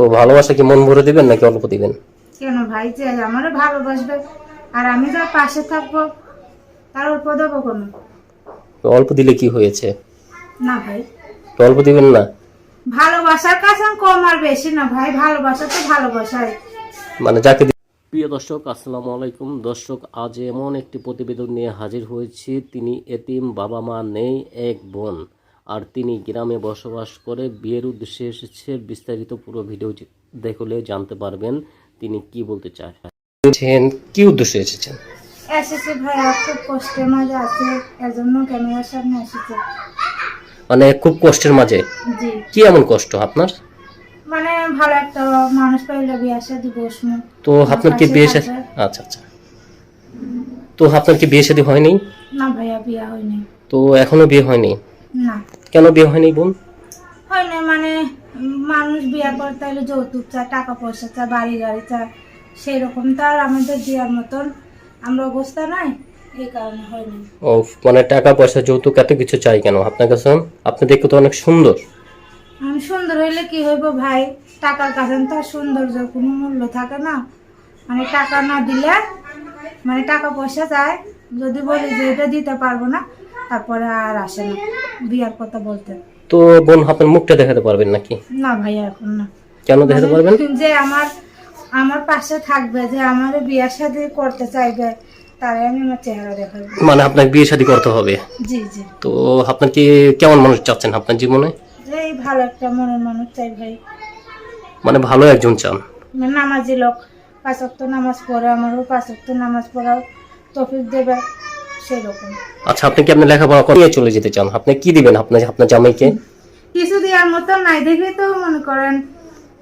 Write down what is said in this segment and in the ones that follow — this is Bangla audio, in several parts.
তো ভালোবাসা কি মন ভরে দিবেন নাকি অল্প দিবেন? কেন ভাই যে আমারও ভালোবাসবে। আর আমি যার পাশে থাকব তার অল্প দেবো কোনো। তো অল্প দিলে কি হয়েছে? না ভাই। তো অল্প দিবেন না? ভালোবাসার কাছে কম আর বেশি না ভাই ভালোবাসা তো ভালোবাসাই। মানে যাকে প্রিয় দর্শক আসসালামু আলাইকুম। দর্শক আজ এমন একটি প্রতিবেদন নিয়ে হাজির হয়েছি। তিনি এতিম বাবা মা নেই এক বোন। আর তিনি গ্রামে বসবাস করে বিয়ের উদ্দেশ্যে এসেছে। বিস্তারিত পুরো ভিডিও দেখলে জানতে পারবেন তিনি কি বলতে চায়। কি উদ্দেশ্যে এসেছেন? এসেছে ভাই খুব কষ্টের মাঝে আছে এর জন্য ক্যামেরার সামনে এসেছে। মানে খুব কষ্টের মাঝে? জি। কি এমন কষ্ট আপনার? মানে ভালো একটা মানুষ পাইলে বিয়ে বসমু তো আপনার কি বিয়ে আচ্ছা আচ্ছা। তো আপনার কি বিয়ে শাদী হয়নি? না ভাইয়া বিয়ে হয়নি। তো এখনও বিয়ে হয়নি? না। কেন বিয়ে হয়নি বোন? হয়নি মানে মানুষ বিয়ে করে তাহলে যৌতুক চায় টাকা পয়সা চায় বাড়ি গাড়ি চায় সেই রকম তো আর আমাদের দেওয়ার মতন আমরা অবস্থা নাই এই কারণে হয়নি। ও মানে টাকা পয়সা যৌতুক এত কিছু চাই কেন আপনার কাছে? আপনি দেখতে তো অনেক সুন্দর। আমি সুন্দর হইলে কি হইব ভাই? টাকার কাছে তো আর সৌন্দর্যের কোনো মূল্য থাকে না। মানে টাকা না দিলে মানে টাকা পয়সা চায় যদি বলি যে এটা দিতে পারব না তারপরে আর আসে না। বিয়ার কথা বলতে। তো বোন আপনার মুখটা দেখাতে পারবেন নাকি? না ভাই এখন না। কেন দেখাতে পারবেন? যে আমার আমার পাশে থাকবে যে আমার বিয়ার সাথে করতে চাইবে তারে আমি আমার চেহারা দেখাবো। মানে আপনাকে বিয়ে শাদী করতে হবে? জি জি। তো আপনার কি কেমন মানুষ চাচ্ছেন আপনার জীবনে? এই ভালো একটা মনের মানুষ চাই ভাই। মানে ভালো একজন চান? মানে নামাজি লোক পাঁচ ওয়াক্ত নামাজ পড়ে আমারও পাঁচ ওয়াক্ত নামাজ পড়াও তফিক দেবে। সেই রকম আচ্ছা আপনি কি আপনার লেখাপড়া করে চলে যেতে চান? আপনি কি দিবেন আপনার আপনার জামাইকে? কিছু দেওয়ার মতো নাই দেখে তো মনে করেন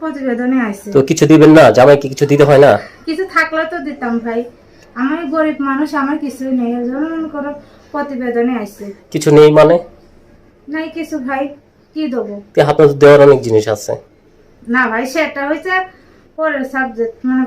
প্রতিবেদনে আইছে। তো কিছু দিবেন না? জামাইকে কিছু দিতে হয় না? কিছু থাকলে তো দিতাম ভাই। আমি গরিব মানুষ আমার কিছুই নেই। ওই জন্য মনে করো প্রতিবেদনে আইছে। কিছু নেই মানে? নাই কিছু ভাই কি দেবো? তো আপনার দেওয়ার অনেক জিনিস আছে। না ভাই সেটা হয়েছে পরের সাবজেক্ট মানে